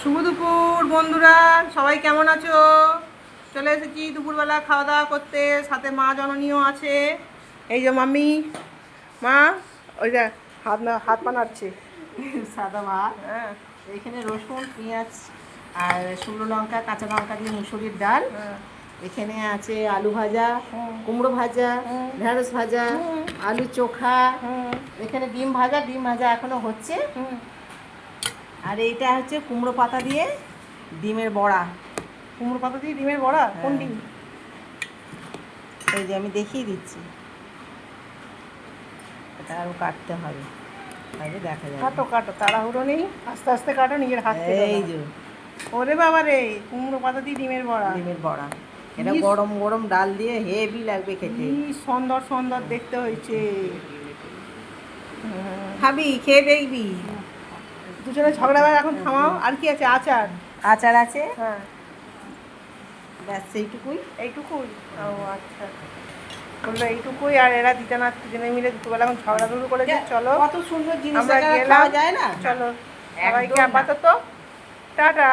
শুভ দুপুর বন্ধুরা। সবাই কেমন আছো? চলে এসেছি দুপুরবেলা খাওয়া দাওয়া করতে। সাথে মা জননীও আছে। এই যে মাম্মি মা ওই যে হাত না হাত পা নাড়ছে। সাদা ভাত হ্যাঁ। এখানে রসুন পেঁয়াজ আর শুকনো লঙ্কা কাঁচা লঙ্কা দিয়ে মুসুরির ডাল। হ্যাঁ। এখানে আছে আলু ভাজা কুমড়ো ভাজা ঢেঁড়স ভাজা। আলু চোখা। এখানে ডিম ভাজা ডিম ভাজা এখনও হচ্ছে। আর এইটা হচ্ছে কুমড়ো পাতা দিয়ে ডিমের বড়া। কুমড়ো পাতা দিয়ে ডিমের বড়া? কোন হ্যাঁ। ডিম? এই যে আমি দেখিয়ে দিচ্ছি। এটা আরও কাটতে হবে। তাহলে দেখা যাবে। কাটো কাটো তাড়াহুড়ো নেই। আস্তে আস্তে কাটো নিজের হাত থেকে এই যে। ওরে বাবা রে কুমড়ো পাতা দিয়ে ডিমের বড়া। ডিমের বড়া। এটা গরম গরম ডাল দিয়ে হেভি লাগবে খেতে। কি সুন্দর সুন্দর দেখতে হয়েছে। হ্যাঁ। খাবি খেয়ে দেখবি। দুজনে ঝগড়া বাজ এখন থামাও। আর কি আছে? আচার। আচার আছে? হ্যাঁ। ব্যাস সেইটুকুই। এইটুকুই? ও আচ্ছা। বলল এইটুকুই আর এরা দিতে না দুজনে মিলে দুপুরবেলা এখন ঝগড়া শুরু করে চলো। কত সুন্দর জিনিস আমরা গেলাম। যায় না? চলো সবাইকে আপাতত টাটা।